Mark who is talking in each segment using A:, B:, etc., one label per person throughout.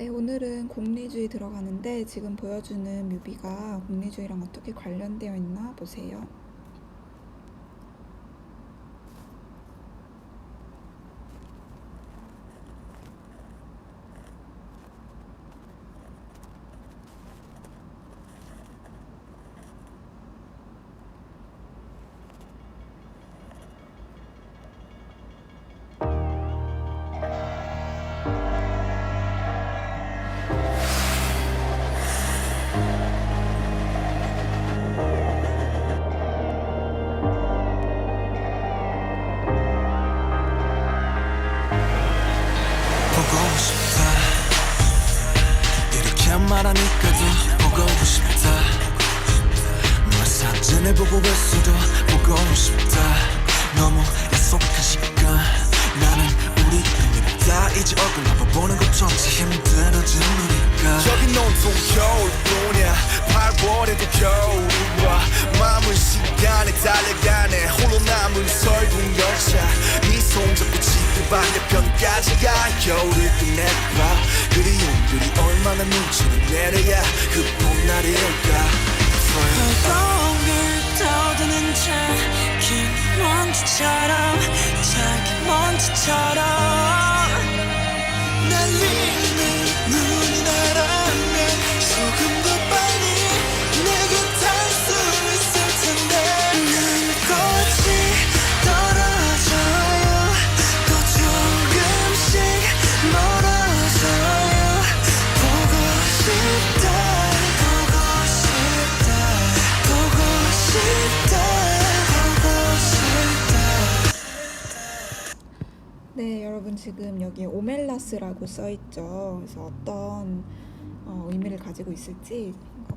A: 네, 오늘은 공리주의 들어가는데 지금 보여주는 뮤비가 공리주의랑 어떻게 관련되어 있나 보세요.
B: 고 있어도 보고 싶다. 너무 약속한 시간. 나는 우리 의미를 다 이제 얼굴 한번 보는 것조차 힘들어진 우리가.
C: 저기 온통 겨울뿐이야. 8월에도 겨울이 와 마음은 시간에 달려가네. 홀로 남은 설국 열차. 네 손 잡고 지구 반대편까지 가 겨울을 끝내봐. 그리움들이 얼마나 눈치를 내려야 그 봄날일까
B: 먼지처럼 작은 먼지처럼
A: 여기 오멜라스라고 써 있죠. 그래서 어떤 어, 의미를 가지고 있을지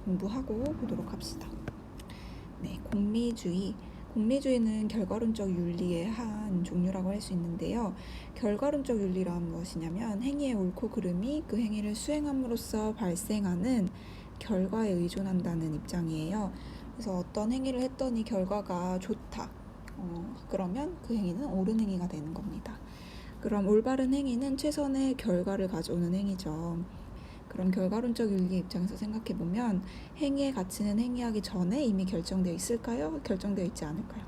A: 공부하고 보도록 합시다. 네, 공리주의. 공리주의는 결과론적 윤리의 한 종류라고 할 수 있는데요. 결과론적 윤리란 무엇이냐면 행위의 옳고 그름이 그 행위를 수행함으로써 발생하는 결과에 의존한다는 입장이에요. 그래서 어떤 행위를 했더니 결과가 좋다. 어, 그러면 그 행위는 옳은 행위가 되는 겁니다. 그럼 올바른 행위는 최선의 결과를 가져오는 행위죠. 그럼 결과론적 윤리 입장에서 생각해 보면 행위의 가치는 행위하기 전에 이미 결정되어 있을까요? 결정되어 있지 않을까요?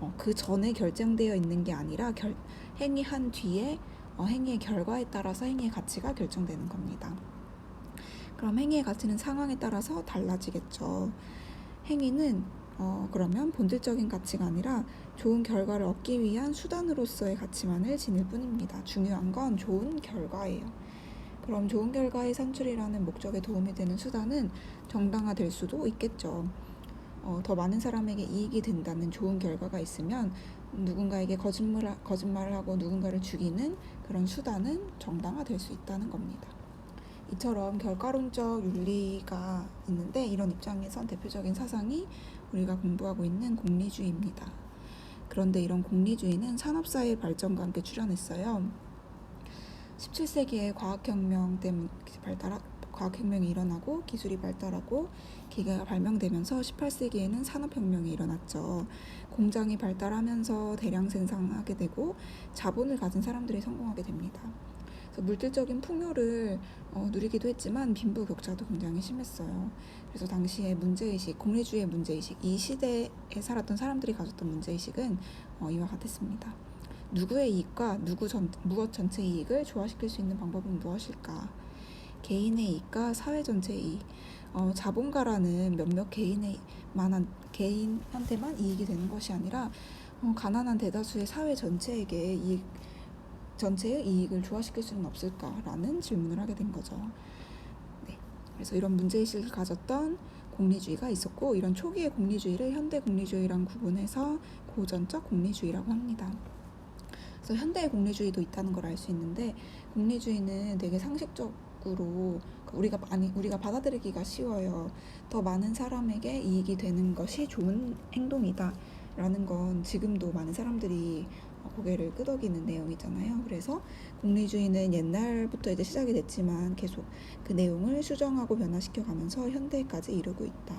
A: 어, 그 전에 결정되어 있는 게 아니라 결, 행위한 뒤에 어, 행위의 결과에 따라서 행위의 가치가 결정되는 겁니다. 그럼 행위의 가치는 상황에 따라서 달라지겠죠. 행위는 어, 그러면 본질적인 가치가 아니라 좋은 결과를 얻기 위한 수단으로서의 가치만을 지닐 뿐입니다. 중요한 건 좋은 결과예요. 그럼 좋은 결과의 산출이라는 목적에 도움이 되는 수단은 정당화될 수도 있겠죠. 어, 더 많은 사람에게 이익이 된다는 좋은 결과가 있으면 누군가에게 거짓말, 거짓말을 하고 누군가를 죽이는 그런 수단은 정당화될 수 있다는 겁니다. 이처럼 결과론적 윤리가 있는데 이런 입장에선 대표적인 사상이 우리가 공부하고 있는 공리주의입니다. 그런데 이런 공리주의는 산업사회 발전과 함께 출현했어요. 17세기에 과학혁명 때문에 발달 과학혁명이 일어나고 기술이 발달하고 기계가 발명되면서 18세기에는 산업혁명이 일어났죠. 공장이 발달하면서 대량 생산하게 되고 자본을 가진 사람들이 성공하게 됩니다. 그래서 물질적인 풍요를 어, 누리기도 했지만 빈부격차도 굉장히 심했어요. 그래서 당시에 문제의식, 공리주의의 문제의식, 이 시대에 살았던 사람들이 가졌던 문제의식은 어, 이와 같았습니다. 누구의 이익과 누구 전, 무엇 전체 이익을 조화시킬 수 있는 방법은 무엇일까? 개인의 이익과 사회 전체의 이익. 어, 자본가라는 몇몇 개인의 만한 개인한테만 이익이 되는 것이 아니라 어, 가난한 대다수의 사회 전체에게 이익 전체의 이익을 조화시킬 수는 없을까라는 질문을 하게 된 거죠. 네. 그래서 이런 문제의식을 가졌던 공리주의가 있었고 이런 초기의 공리주의를 현대 공리주의랑 구분해서 고전적 공리주의라고 합니다. 그래서 현대의 공리주의도 있다는 걸 알 수 있는데 공리주의는 되게 상식적으로 우리가 많이 우리가 받아들이기가 쉬워요. 더 많은 사람에게 이익이 되는 것이 좋은 행동이다 라는 건 지금도 많은 사람들이 고개를 끄덕이는 내용이잖아요. 그래서 공리주의는 옛날부터 이제 시작이 됐지만 계속 그 내용을 수정하고 변화시켜 가면서 현대까지 이르고 있다.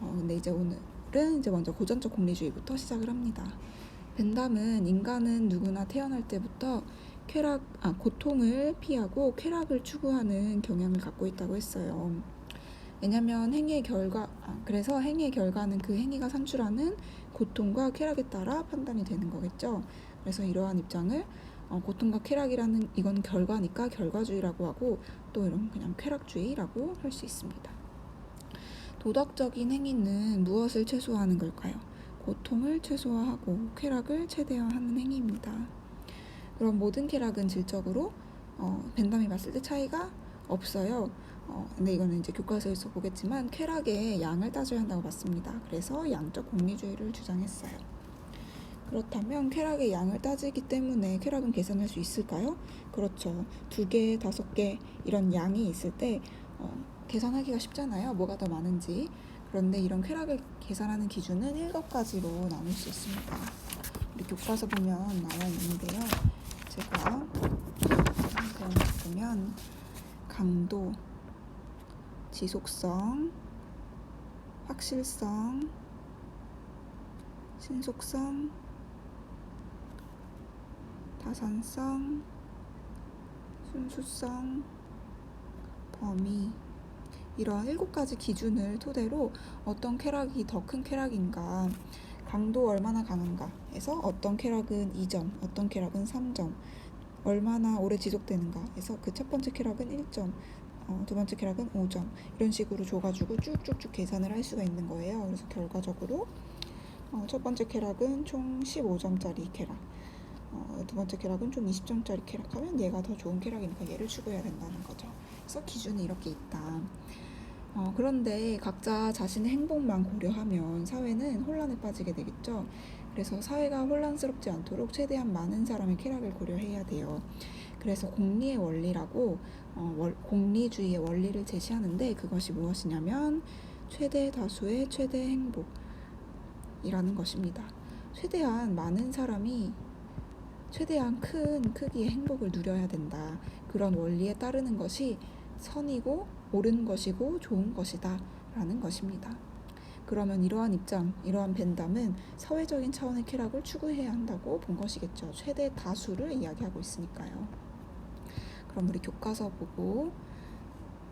A: 어, 근데 이제 오늘은 이제 먼저 고전적 공리주의부터 시작을 합니다. 벤담은 인간은 누구나 태어날 때부터 쾌락, 아, 고통을 피하고 쾌락을 추구하는 경향을 갖고 있다고 했어요. 왜냐면 행위의 결과, 아, 그래서 행위의 결과는 그 행위가 산출하는 고통과 쾌락에 따라 판단이 되는 거겠죠. 그래서 이러한 입장을 어, 고통과 쾌락이라는 이건 결과니까 결과주의라고 하고 또 이런 그냥 쾌락주의라고 할 수 있습니다. 도덕적인 행위는 무엇을 최소화하는 걸까요? 고통을 최소화하고 쾌락을 최대화하는 행위입니다. 그럼 모든 쾌락은 질적으로 어, 벤담이 봤을 때 차이가 없어요. 어, 근데 이거는 이제 교과서에서 보겠지만 쾌락의 양을 따져야 한다고 봤습니다. 그래서 양적 공리주의를 주장했어요. 그렇다면 쾌락의 양을 따지기 때문에 쾌락은 계산할 수 있을까요? 그렇죠. 두 개, 다섯 개 이런 양이 있을 때 어, 계산하기가 쉽잖아요. 뭐가 더 많은지. 그런데 이런 쾌락을 계산하는 기준은 일곱 가지로 나눌 수 있습니다. 우리 교과서 보면 나와 있는데요. 제가 보면 강도, 지속성, 확실성, 신속성, 다산성, 순수성, 범위. 이런 일곱 가지 기준을 토대로 어떤 쾌락이 더 큰 쾌락인가 강도 얼마나 강한가 해서 어떤 쾌락은 2점, 어떤 쾌락은 3점 얼마나 오래 지속되는가 해서 그 첫 번째 쾌락은 1점 어, 두 번째 쾌락은 5점 이런 식으로 줘가지고 쭉쭉쭉 계산을 할 수가 있는 거예요 그래서 결과적으로 어, 첫 번째 쾌락은 총 15점짜리 쾌락 어, 두 번째 쾌락은 좀 20점짜리 쾌락하면 얘가 더 좋은 쾌락이니까 얘를 추구해야 된다는 거죠. 그래서 기준이 이렇게 있다. 어, 그런데 각자 자신의 행복만 고려하면 사회는 혼란에 빠지게 되겠죠. 그래서 사회가 혼란스럽지 않도록 최대한 많은 사람의 쾌락을 고려해야 돼요. 그래서 공리의 원리라고 어, 월, 공리주의의 원리를 제시하는데 그것이 무엇이냐면 최대 다수의 최대 행복이라는 것입니다. 최대한 많은 사람이 최대한 큰 크기의 행복을 누려야 된다. 그런 원리에 따르는 것이 선이고 옳은 것이고 좋은 것이다. 라는 것입니다. 그러면 이러한 입장, 이러한 벤담은 사회적인 차원의 쾌락을 추구해야 한다고 본 것이겠죠. 최대 다수를 이야기하고 있으니까요. 그럼 우리 교과서 보고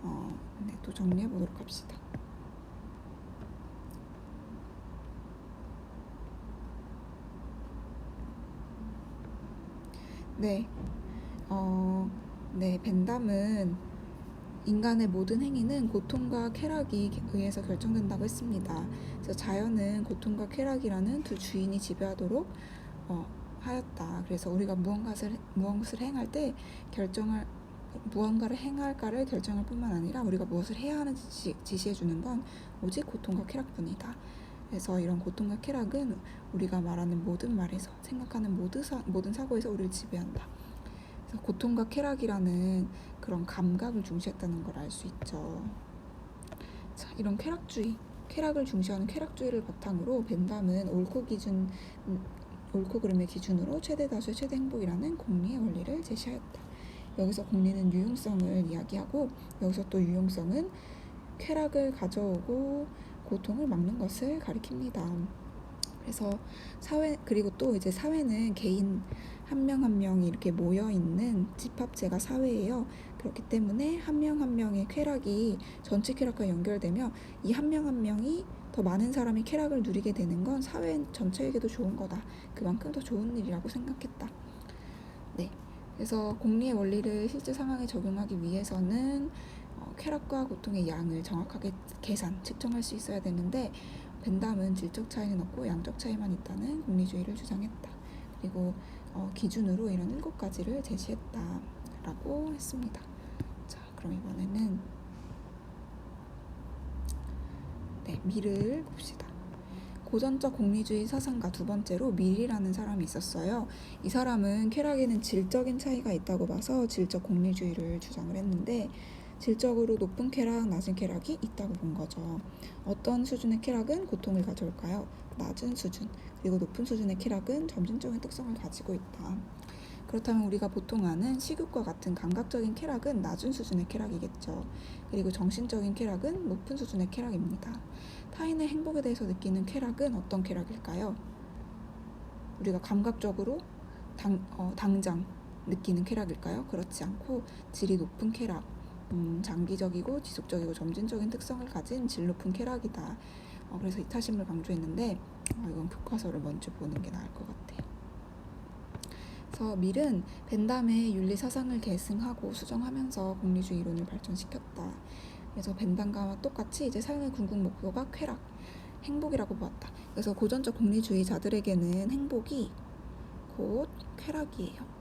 A: 어, 네, 또 정리해 보도록 합시다. 네, 어, 네, 벤담은 인간의 모든 행위는 고통과 쾌락이 의해서 결정된다고 했습니다. 그래서 자연은 고통과 쾌락이라는 두 주인이 지배하도록 어, 하였다. 그래서 우리가 무언가를 무엇을 행할 때 결정할 무언가를 행할까를 결정할 뿐만 아니라 우리가 무엇을 해야 하는지 지시해 주는 건 오직 고통과 쾌락뿐이다. 그래서 이런 고통과 쾌락은 우리가 말하는 모든 말에서 생각하는 모든, 사, 모든 사고에서 우리를 지배한다. 그래서 고통과 쾌락이라는 그런 감각을 중시했다는 걸 알 수 있죠. 자, 이런 쾌락주의, 쾌락을 중시하는 쾌락주의를 바탕으로 벤담은 옳고 기준, 음, 옳고 그름의 기준으로 최대 다수의 최대 행복이라는 공리의 원리를 제시하였다. 여기서 공리는 유용성을 이야기하고 여기서 또 유용성은 쾌락을 가져오고 고통을 막는 것을 가리킵니다. 그래서 사회 그리고 또 이제 사회는 개인 한 명 한 명이 이렇게 모여 있는 집합체가 사회예요. 그렇기 때문에 한 명한 명의 쾌락이 전체 쾌락과 연결되며 이 한 명 한 명이 더 많은 사람이 쾌락을 누리게 되는 건 사회 전체에게도 좋은 거다. 그만큼 더 좋은 일이라고 생각했다. 네. 그래서 공리의 원리를 실제 상황에 적용하기 위해서는 어, 쾌락과 고통의 양을 정확하게 계산, 측정할 수 있어야 되는데 벤담은 질적 차이는 없고 양적 차이만 있다는 공리주의를 주장했다. 그리고 어, 기준으로 이런 일곱 가지를 제시했다라고 했습니다. 자, 그럼 이번에는 네, 미를 봅시다. 고전적 공리주의 사상가 두 번째로 밀이라는 사람이 있었어요. 이 사람은 쾌락에는 질적인 차이가 있다고 봐서 질적 공리주의를 주장을 했는데 질적으로 높은 쾌락, 낮은 쾌락이 있다고 본 거죠. 어떤 수준의 쾌락은 고통을 가져올까요? 낮은 수준. 그리고 높은 수준의 쾌락은 점진적인 특성을 가지고 있다. 그렇다면 우리가 보통 아는 식욕과 같은 감각적인 쾌락은 낮은 수준의 쾌락이겠죠. 그리고 정신적인 쾌락은 높은 수준의 쾌락입니다. 타인의 행복에 대해서 느끼는 쾌락은 어떤 쾌락일까요? 우리가 감각적으로 당, 어, 당장 느끼는 쾌락일까요? 그렇지 않고 질이 높은 쾌락, 음, 장기적이고 지속적이고 점진적인 특성을 가진 질 높은 쾌락이다. 어, 그래서 이타심을 강조했는데 어, 이건 교과서를 먼저 보는 게 나을 것 같아요. 그래서 밀은 벤담의 윤리 사상을 계승하고 수정하면서 공리주의 이론을 발전시켰다. 그래서 벤담과 똑같이 이제 삶의 궁극 목표가 쾌락, 행복이라고 보았다. 그래서 고전적 공리주의자들에게는 행복이 곧 쾌락이에요.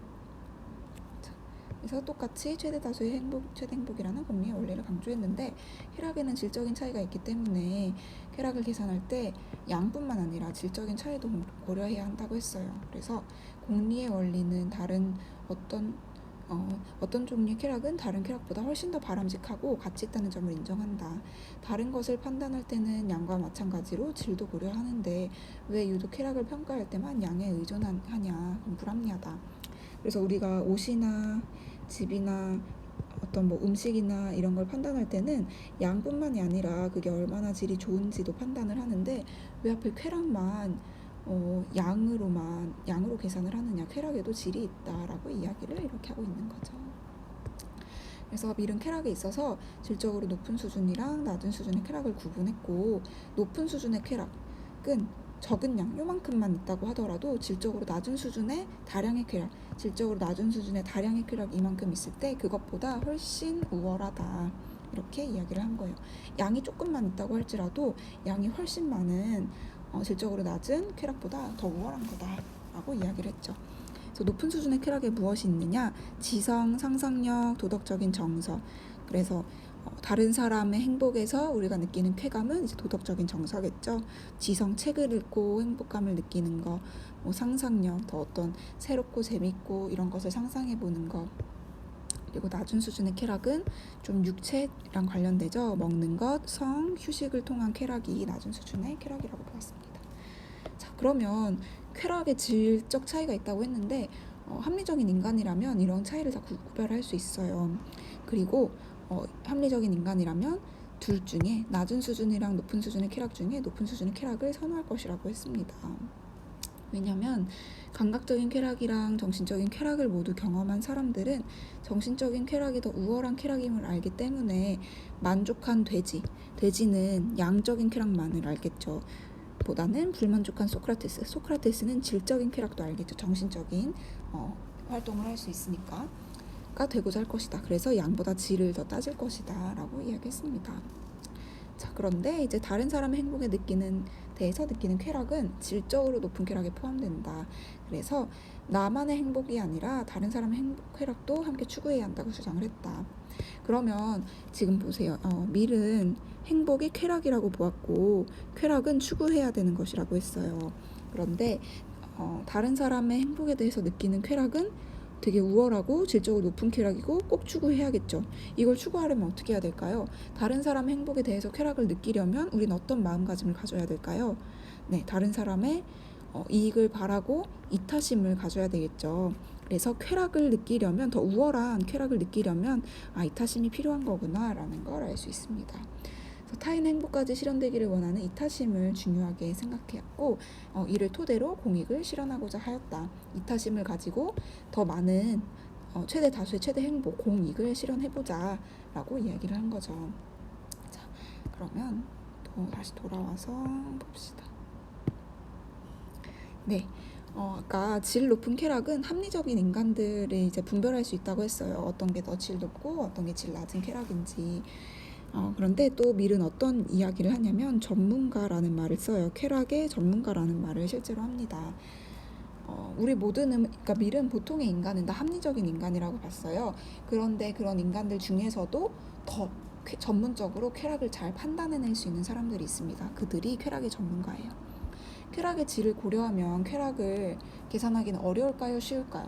A: 자, 그래서 똑같이 최대 다수의 행복, 최대 행복이라는 공리의 원리를 강조했는데 쾌락에는 질적인 차이가 있기 때문에 쾌락을 계산할 때 양뿐만 아니라 질적인 차이도 고려해야 한다고 했어요. 그래서 공리의 원리는 다른 어떤 어, 어떤 종류의 쾌락은 다른 쾌락보다 훨씬 더 바람직하고 가치 있다는 점을 인정한다. 다른 것을 판단할 때는 양과 마찬가지로 질도 고려하는데 왜 유독 쾌락을 평가할 때만 양에 의존하냐? 그건 불합리하다. 그래서 우리가 옷이나 집이나 어떤 뭐 음식이나 이런 걸 판단할 때는 양뿐만이 아니라 그게 얼마나 질이 좋은지도 판단을 하는데 왜 하필 쾌락만 어, 양으로만 양으로 계산을 하느냐 쾌락에도 질이 있다라고 이야기를 이렇게 하고 있는 거죠. 그래서 밀은 쾌락에 있어서 질적으로 높은 수준이랑 낮은 수준의 쾌락을 구분했고 높은 수준의 쾌락은 적은 양 요만큼만 있다고 하더라도 질적으로 낮은 수준의 다량의 쾌락 질적으로 낮은 수준의 다량의 쾌락 이만큼 있을 때 그것보다 훨씬 우월하다 이렇게 이야기를 한 거예요 양이 조금만 있다고 할지라도 양이 훨씬 많은 어, 질적으로 낮은 쾌락보다 더 우월한 거다 라고 이야기를 했죠. 그래서 높은 수준의 쾌락에 무엇이 있느냐? 지성, 상상력, 도덕적인 정서. 그래서 어, 다른 사람의 행복에서 우리가 느끼는 쾌감은 이제 도덕적인 정서겠죠. 지성, 책을 읽고 행복감을 느끼는 거, 뭐 상상력, 더 어떤 새롭고 재밌고 이런 것을 상상해 보는 거. 그리고 낮은 수준의 쾌락은 좀 육체랑 관련되죠. 먹는 것, 성, 휴식을 통한 쾌락이 낮은 수준의 쾌락이라고 보았습니다. 자, 그러면 쾌락의 질적 차이가 있다고 했는데 어, 합리적인 인간이라면 이런 차이를 다 구- 구별할 수 있어요. 그리고 어, 합리적인 인간이라면 둘 중에 낮은 수준이랑 높은 수준의 쾌락 중에 높은 수준의 쾌락을 선호할 것이라고 했습니다. 왜냐하면 감각적인 쾌락이랑 정신적인 쾌락을 모두 경험한 사람들은 정신적인 쾌락이 더 우월한 쾌락임을 알기 때문에 만족한 돼지, 돼지는 양적인 쾌락만을 알겠죠. 보다는 불만족한 소크라테스, 소크라테스는 질적인 쾌락도 알겠죠. 정신적인 어, 활동을 할 수 있으니까. 가 되고자 할 것이다. 그래서 양보다 질을 더 따질 것이다. 라고 이야기했습니다. 자, 그런데 이제 다른 사람의 행복에 느끼는 대해서 느끼는 쾌락은 질적으로 높은 쾌락에 포함된다. 그래서 나만의 행복이 아니라 다른 사람의 행복, 쾌락도 함께 추구해야 한다고 주장을 했다. 그러면 지금 보세요. 어, 밀은 행복이 쾌락이라고 보았고 쾌락은 추구해야 되는 것이라고 했어요. 그런데 어, 다른 사람의 행복에 대해서 느끼는 쾌락은 되게 우월하고 질적으로 높은 쾌락이고 꼭 추구해야겠죠. 이걸 추구하려면 어떻게 해야 될까요? 다른 사람의 행복에 대해서 쾌락을 느끼려면 우린 어떤 마음가짐을 가져야 될까요? 네, 다른 사람의 어, 이익을 바라고 이타심을 가져야 되겠죠. 그래서 쾌락을 느끼려면 더 우월한 쾌락을 느끼려면 아 이타심이 필요한 거구나라는 걸 알 수 있습니다. 그래서 타인 행복까지 실현되기를 원하는 이타심을 중요하게 생각했고 어, 이를 토대로 공익을 실현하고자 하였다. 이타심을 가지고 더 많은 어, 최대 다수의 최대 행복 공익을 실현해보자 라고 이야기를 한 거죠. 자 그러면 또 다시 돌아와서 봅시다. 네. 어, 아까 질 높은 쾌락은 합리적인 인간들이 이제 분별할 수 있다고 했어요. 어떤 게 더 질 높고 어떤 게 질 낮은 쾌락인지. 어, 그런데 또 밀은 어떤 이야기를 하냐면 전문가라는 말을 써요. 쾌락의 전문가라는 말을 실제로 합니다. 어, 우리 모두는 그러니까 밀은 보통의 인간은 다 합리적인 인간이라고 봤어요. 그런데 그런 인간들 중에서도 더 쾌- 전문적으로 쾌락을 잘 판단해낼 수 있는 사람들이 있습니다. 그들이 쾌락의 전문가예요. 쾌락의 질을 고려하면 쾌락을 계산하기는 어려울까요? 쉬울까요?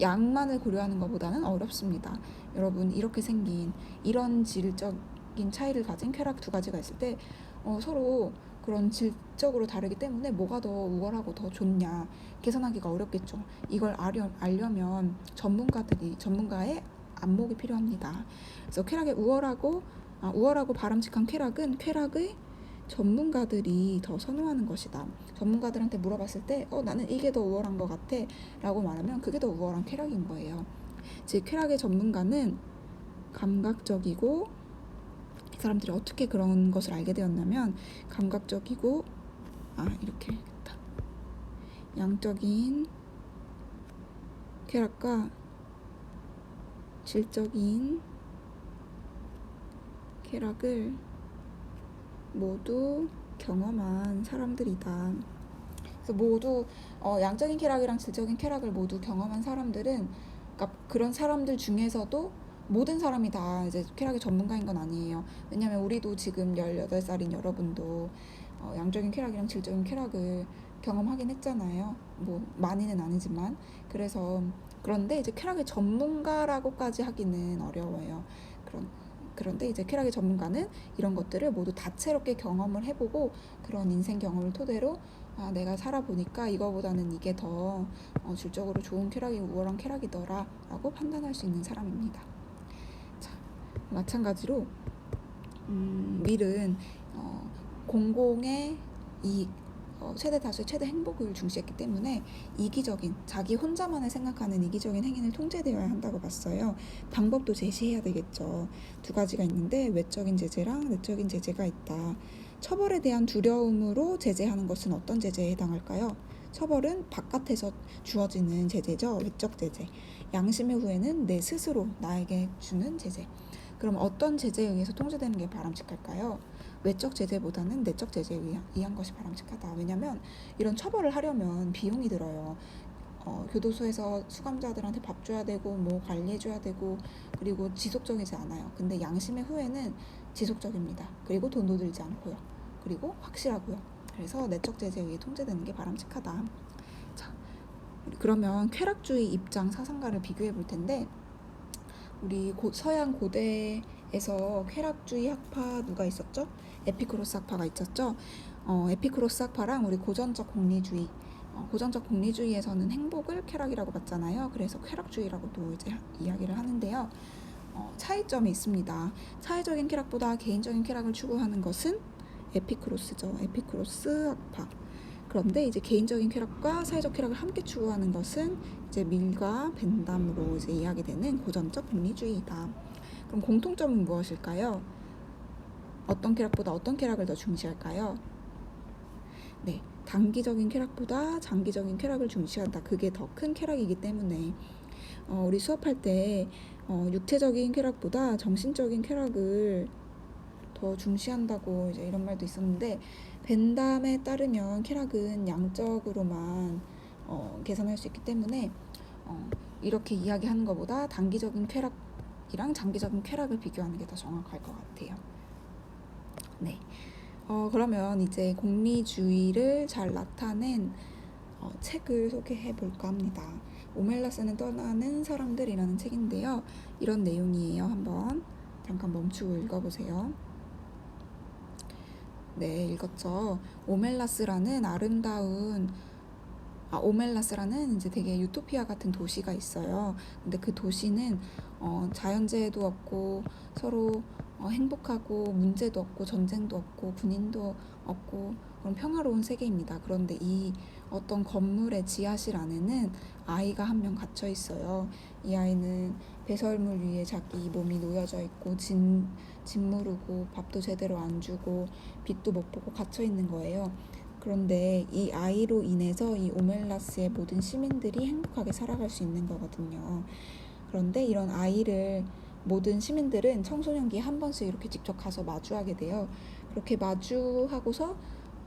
A: 양만을 고려하는 것보다는 어렵습니다. 여러분 이렇게 생긴 이런 질적 인 차이를 가진 쾌락 두 가지가 있을 때 어, 서로 그런 질적으로 다르기 때문에 뭐가 더 우월하고 더 좋냐 계산하기가 어렵겠죠. 이걸 알려, 알려면 전문가들이 전문가의 안목이 필요합니다. 그래서 쾌락의 우월하고 아, 우월하고 바람직한 쾌락은 쾌락의 전문가들이 더 선호하는 것이다. 전문가들한테 물어봤을 때, 어, 나는 이게 더 우월한 것 같아. 라고 말하면 그게 더 우월한 쾌락인 거예요. 즉, 쾌락의 전문가는 감각적이고, 이 사람들이 어떻게 그런 것을 알게 되었냐면, 감각적이고, 아, 이렇게 했다. 양적인 쾌락과 질적인 쾌락을 모두 경험한 사람들이다. 그래서 모두 어, 양적인 쾌락이랑 질적인 쾌락을 모두 경험한 사람들은 그러니까 그런 사람들 중에서도 모든 사람이 다 이제 쾌락의 전문가인 건 아니에요. 왜냐면 우리도 지금 18살인 여러분도 어, 양적인 쾌락이랑 질적인 쾌락을 경험하긴 했잖아요. 뭐 많이는 아니지만 그래서 그런데 이제 쾌락의 전문가라고까지 하기는 어려워요. 그런 그런데 이제 쾌락의 전문가는 이런 것들을 모두 다채롭게 경험을 해보고 그런 인생 경험을 토대로 아 내가 살아보니까 이거보다는 이게 더 어, 질적으로 좋은 쾌락이 우월한 쾌락이더라 라고 판단할 수 있는 사람입니다. 자 마찬가지로 음, 밀은 어, 공공의 이익 어, 최대 다수의 최대 행복을 중시했기 때문에 이기적인 자기 혼자만을 생각하는 이기적인 행위를 통제되어야 한다고 봤어요. 방법도 제시해야 되겠죠. 두 가지가 있는데 외적인 제재랑 내적인 제재가 있다. 처벌에 대한 두려움으로 제재하는 것은 어떤 제재에 해당할까요? 처벌은 바깥에서 주어지는 제재죠. 외적 제재. 양심의 후에는 내 스스로 나에게 주는 제재. 그럼 어떤 제재에 의해서 통제되는 게 바람직할까요? 외적 제재보다는 내적 제재에 의한, 것이 바람직하다. 왜냐하면 이런 처벌을 하려면 비용이 들어요. 어, 교도소에서 수감자들한테 밥 줘야 되고 뭐 관리해 줘야 되고 그리고 지속적이지 않아요. 근데 양심의 후에는 지속적입니다. 그리고 돈도 들지 않고요. 그리고 확실하고요. 그래서 내적 제재에 의해 통제되는 게 바람직하다. 자, 그러면 쾌락주의 입장 사상가를 비교해 볼 텐데 우리 고, 서양 고대에서 쾌락주의 학파 누가 있었죠? 에피크로스 학파가 있었죠. 어, 에피크로스 학파랑 우리 고전적 공리주의, 어, 고전적 공리주의에서는 행복을 쾌락이라고 봤잖아요. 그래서 쾌락주의라고도 이제 이야기를 하는데요. 어, 차이점이 있습니다. 사회적인 쾌락보다 개인적인 쾌락을 추구하는 것은 에피크로스죠. 에피크로스 학파. 그런데 이제 개인적인 쾌락과 사회적 쾌락을 함께 추구하는 것은 이제 밀과 벤담으로 이제 이야기되는 고전적 공리주의이다. 그럼 공통점은 무엇일까요? 어떤 쾌락보다 어떤 쾌락을 더 중시할까요? 네, 단기적인 쾌락보다 장기적인 쾌락을 중시한다. 그게 더 큰 쾌락이기 때문에 어, 우리 수업할 때 어, 육체적인 쾌락보다 정신적인 쾌락을 더 중시한다고 이제 이런 말도 있었는데 벤담에 따르면 쾌락은 양적으로만 어, 계산할 수 있기 때문에 어, 이렇게 이야기하는 것보다 단기적인 쾌락이랑 장기적인 쾌락을 비교하는 게 더 정확할 것 같아요. 네. 어, 그러면 이제 공리주의를 잘 나타낸 어, 책을 소개해 볼까 합니다. 오멜라스는 떠나는 사람들이라는 책인데요. 이런 내용이에요. 한번 잠깐 멈추고 읽어보세요. 네, 읽었죠. 오멜라스라는 아름다운 아, 오멜라스라는 이제 되게 유토피아 같은 도시가 있어요. 근데 그 도시는 어, 자연재해도 없고 서로 어, 행복하고 문제도 없고 전쟁도 없고 군인도 없고 그런 평화로운 세계입니다. 그런데 이 어떤 건물의 지하실 안에는 아이가 한 명 갇혀 있어요. 이 아이는 배설물 위에 자기 몸이 놓여져 있고 진 짓무르고 밥도 제대로 안 주고 빛도 못 보고 갇혀 있는 거예요. 그런데 이 아이로 인해서 이 오멜라스의 모든 시민들이 행복하게 살아갈 수 있는 거거든요. 그런데 이런 아이를 모든 시민들은 청소년기에 한 번씩 이렇게 직접 가서 마주하게 돼요. 그렇게 마주하고서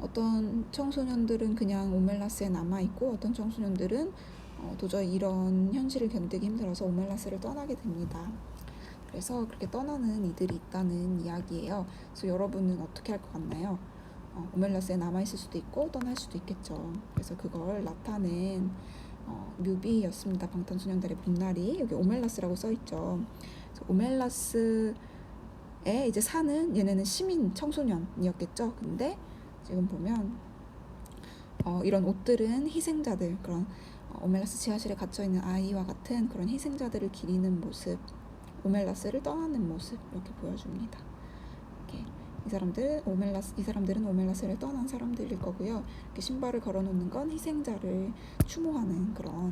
A: 어떤 청소년들은 그냥 오멜라스에 남아 있고 어떤 청소년들은 어, 도저히 이런 현실을 견디기 힘들어서 오멜라스를 떠나게 됩니다. 그래서 그렇게 떠나는 이들이 있다는 이야기예요. 그래서 여러분은 어떻게 할 것 같나요? 어, 오멜라스에 남아 있을 수도 있고 떠날 수도 있겠죠. 그래서 그걸 나타낸 어, 뮤비였습니다. 방탄소년단의 봄날이 여기 오멜라스라고 써 있죠. 오멜라스에 이제 사는 얘네는 시민 청소년이었겠죠. 근데 지금 보면 어, 이런 옷들은 희생자들 그런 어, 오멜라스 지하실에 갇혀 있는 아이와 같은 그런 희생자들을 기리는 모습, 오멜라스를 떠나는 모습 이렇게 보여줍니다. 이렇게 이 사람들 오멜라스 이 사람들은 오멜라스를 떠난 사람들일 거고요. 이렇게 신발을 걸어놓는 건 희생자를 추모하는 그런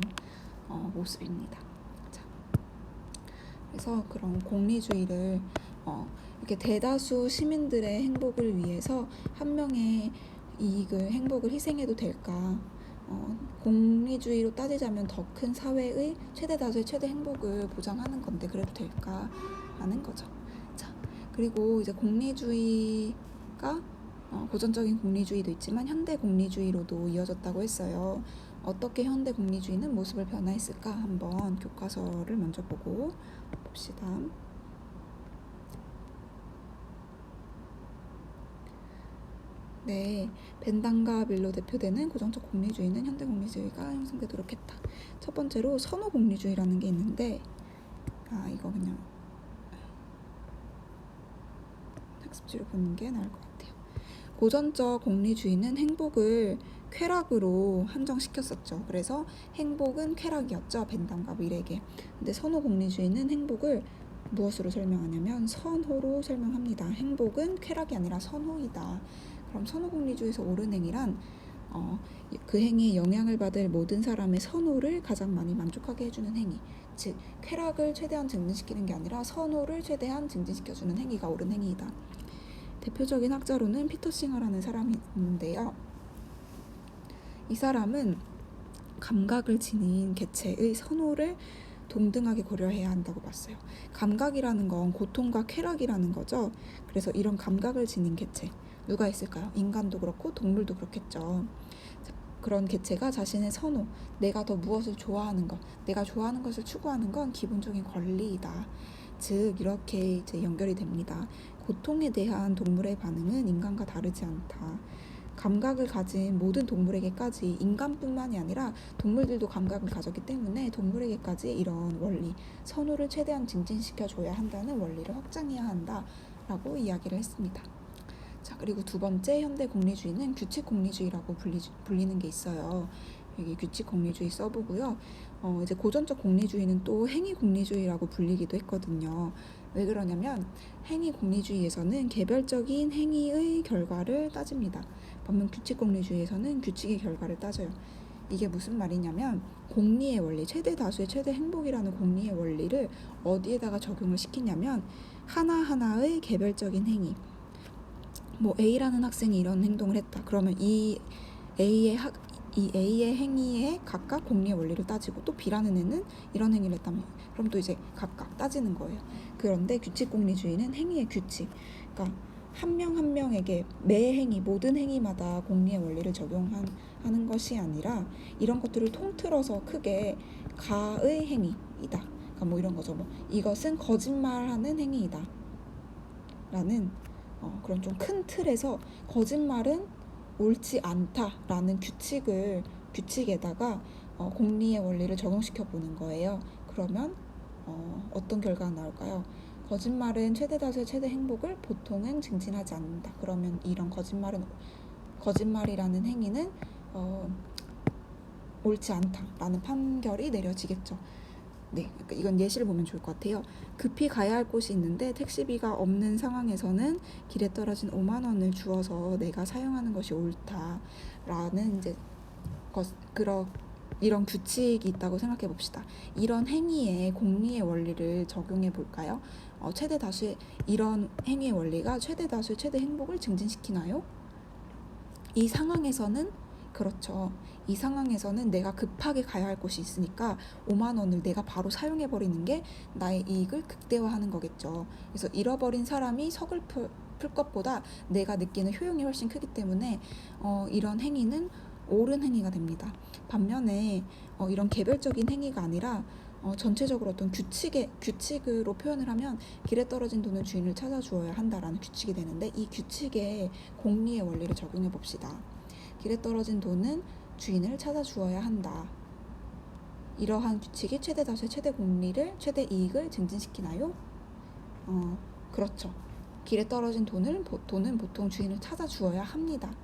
A: 어, 모습입니다. 자, 그래서 그런 공리주의를 어, 이렇게 대다수 시민들의 행복을 위해서 한 명의 이익을 행복을 희생해도 될까? 어, 공리주의로 따지자면 더 큰 사회의 최대 다수의 최대 행복을 보장하는 건데 그래도 될까 하는 거죠. 자, 그리고 이제 공리주의가 어, 고전적인 공리주의도 있지만 현대 공리주의로도 이어졌다고 했어요. 어떻게 현대 공리주의는 모습을 변화했을까 한번 교과서를 먼저 보고 봅시다. 네, 벤당과 밀로 대표되는 고정적 공리주의는 현대 공리주의가 형성되도록 했다. 첫 번째로 선호 공리주의라는 게 있는데, 아 이거 그냥 학습지를 보는 게 나을 것 같아요. 고전적 공리주의는 행복을 쾌락으로 한정시켰었죠. 그래서 행복은 쾌락이었죠. 벤담과 밀에게. 근데 선호 공리주의는 행복을 무엇으로 설명하냐면 선호로 설명합니다. 행복은 쾌락이 아니라 선호이다. 그럼 선호 공리주의에서 옳은 행위란 어, 그 행위에 영향을 받을 모든 사람의 선호를 가장 많이 만족하게 해주는 행위. 즉 쾌락을 최대한 증진시키는 게 아니라 선호를 최대한 증진시켜주는 행위가 옳은 행위이다. 대표적인 학자로는 피터 싱어라는 사람이 있는데요. 이 사람은 감각을 지닌 개체의 선호를 동등하게 고려해야 한다고 봤어요. 감각이라는 건 고통과 쾌락이라는 거죠. 그래서 이런 감각을 지닌 개체 누가 있을까요? 인간도 그렇고 동물도 그렇겠죠. 자, 그런 개체가 자신의 선호, 내가 더 무엇을 좋아하는 것, 내가 좋아하는 것을 추구하는 건 기본적인 권리이다. 즉 이렇게 이제 연결이 됩니다. 고통에 대한 동물의 반응은 인간과 다르지 않다. 감각을 가진 모든 동물에게까지 인간뿐만이 아니라 동물들도 감각을 가졌기 때문에 동물에게까지 이런 원리, 선호를 최대한 증진시켜 줘야 한다는 원리를 확장해야 한다라고 이야기를 했습니다. 자, 그리고 두 번째 현대 공리주의는 규칙 공리주의라고 불리, 불리는 게 있어요. 여기 규칙 공리주의 써보고요. 어, 이제 고전적 공리주의는 또 행위 공리주의라고 불리기도 했거든요. 왜 그러냐면 행위 공리주의에서는 개별적인 행위의 결과를 따집니다. 반면 규칙 공리주의에서는 규칙의 결과를 따져요. 이게 무슨 말이냐면 공리의 원리, 최대 다수의 최대 행복이라는 공리의 원리를 어디에다가 적용을 시키냐면 하나하나의 개별적인 행위. 뭐 A라는 학생이 이런 행동을 했다. 그러면 이 A의 학, 이 A의 행위에 각각 공리의 원리를 따지고 또 B라는 애는 이런 행위를 했다면 그럼 또 이제 각각 따지는 거예요. 그런데 규칙 공리주의는 행위의 규칙. 그러니까 한명한 명에게 매 행위 모든 행위마다 공리의 원리를 적용한 하는 것이 아니라 이런 것들을 통틀어서 크게 가의 행위이다. 그러니까 뭐 이런 거죠. 뭐 이것은 거짓말하는 행위이다. 라는 어, 그런 좀 큰 틀에서 거짓말은 옳지 않다라는 규칙을 규칙에다가 어, 공리의 원리를 적용시켜 보는 거예요. 그러면 어, 어떤 결과가 나올까요? 거짓말은 최대 다수의 최대 행복을 보통은 증진하지 않는다. 그러면 이런 거짓말은 거짓말이라는 행위는 어, 옳지 않다라는 판결이 내려지겠죠. 네, 그러니까 이건 예시를 보면 좋을 것 같아요. 급히 가야 할 곳이 있는데 택시비가 없는 상황에서는 길에 떨어진 5만 원을 주어서 내가 사용하는 것이 옳다라는 이제 것 그런 이런 규칙이 있다고 생각해 봅시다. 이런 행위에 공리의 원리를 적용해 볼까요? 어, 최대 다수의 이런 행위의 원리가 최대 다수의 최대 행복을 증진시키나요? 이 상황에서는 그렇죠. 이 상황에서는 내가 급하게 가야 할 곳이 있으니까 5만 원을 내가 바로 사용해 버리는 게 나의 이익을 극대화하는 거겠죠. 그래서 잃어버린 사람이 서글플 풀 것보다 내가 느끼는 효용이 훨씬 크기 때문에 어, 이런 행위는 옳은 행위가 됩니다. 반면에 어, 이런 개별적인 행위가 아니라 어, 전체적으로 어떤 규칙의 규칙으로 표현을 하면 길에 떨어진 돈은 주인을 찾아 주어야 한다라는 규칙이 되는데 이 규칙에 공리의 원리를 적용해 봅시다. 길에 떨어진 돈은 주인을 찾아 주어야 한다. 이러한 규칙이 최대 다수의 최대 공리를 최대 이익을 증진시키나요? 어, 그렇죠. 길에 떨어진 돈을 보- 돈은 보통 주인을 찾아 주어야 합니다.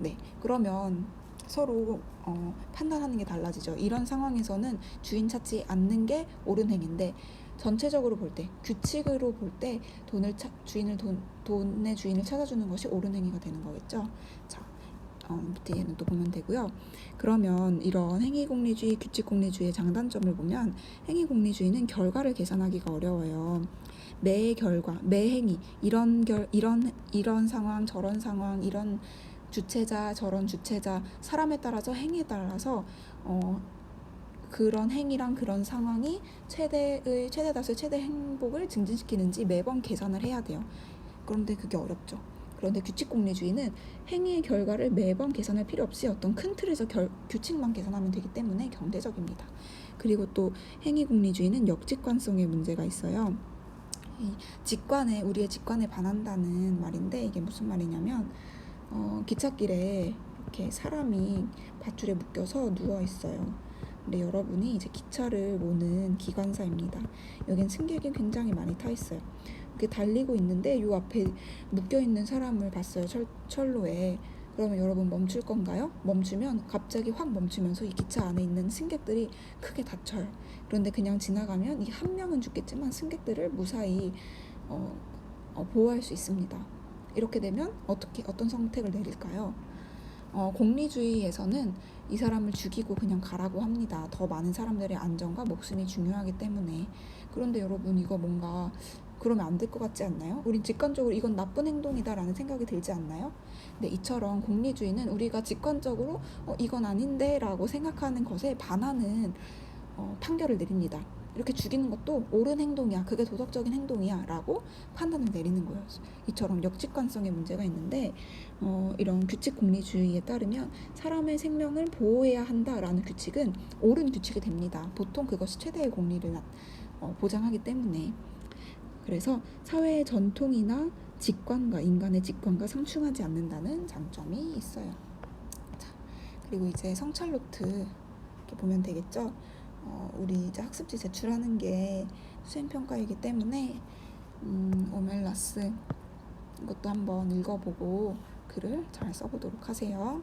A: 네, 그러면 서로 어, 판단하는 게 달라지죠. 이런 상황에서는 주인 찾지 않는 게 옳은 행위인데 전체적으로 볼 때 규칙으로 볼 때 돈을 차, 주인을 돈 돈의 주인을 찾아주는 것이 옳은 행위가 되는 거겠죠. 자, 어, 밑에는 또 보면 되고요. 그러면 이런 행위공리주의, 규칙공리주의의 장단점을 보면 행위공리주의는 결과를 계산하기가 어려워요. 매 결과, 매 행위, 이런 결, 이런 이런 상황, 저런 상황, 이런 주체자, 저런 주체자, 사람에 따라서 행위에 따라서 어, 그런 행위랑 그런 상황이 최대의 최대 다수의 최대 행복을 증진시키는지 매번 계산을 해야 돼요. 그런데 그게 어렵죠. 그런데 규칙 공리주의는 행위의 결과를 매번 계산할 필요 없이 어떤 큰 틀에서 결, 규칙만 계산하면 되기 때문에 경제적입니다. 그리고 또 행위 공리주의는 역직관성의 문제가 있어요. 이 직관에 우리의 직관에 반한다는 말인데 이게 무슨 말이냐면 어, 기찻길에 이렇게 사람이 밧줄에 묶여서 누워 있어요. 근데 여러분이 이제 기차를 모는 기관사입니다. 여긴 승객이 굉장히 많이 타 있어요. 달리고 있는데 요 앞에 묶여 있는 사람을 봤어요. 철, 철로에. 그러면 여러분 멈출 건가요? 멈추면 갑자기 확 멈추면서 이 기차 안에 있는 승객들이 크게 다쳐요. 그런데 그냥 지나가면 이 한 명은 죽겠지만 승객들을 무사히 어, 어, 보호할 수 있습니다. 이렇게 되면 어떻게 어떤 선택을 내릴까요? 어, 공리주의에서는 이 사람을 죽이고 그냥 가라고 합니다. 더 많은 사람들의 안전과 목숨이 중요하기 때문에. 그런데 여러분 이거 뭔가 그러면 안 될 것 같지 않나요? 우린 직관적으로 이건 나쁜 행동이다라는 생각이 들지 않나요? 네, 이처럼 공리주의는 우리가 직관적으로 어, 이건 아닌데라고 생각하는 것에 반하는 어, 판결을 내립니다. 이렇게 죽이는 것도 옳은 행동이야, 그게 도덕적인 행동이야 라고 판단을 내리는 거예요. 이처럼 역직관성의 문제가 있는데 어, 이런 규칙 공리주의에 따르면 사람의 생명을 보호해야 한다라는 규칙은 옳은 규칙이 됩니다. 보통 그것이 최대의 공리를 나- 어, 보장하기 때문에 그래서 사회의 전통이나 직관과 인간의 직관과 상충하지 않는다는 장점이 있어요. 자, 그리고 이제 성찰 노트 이렇게 보면 되겠죠. 어, 우리 이제 학습지 제출하는 게 수행 평가이기 때문에 음, 오멜라스 이것도 한번 읽어보고 글을 잘 써보도록 하세요.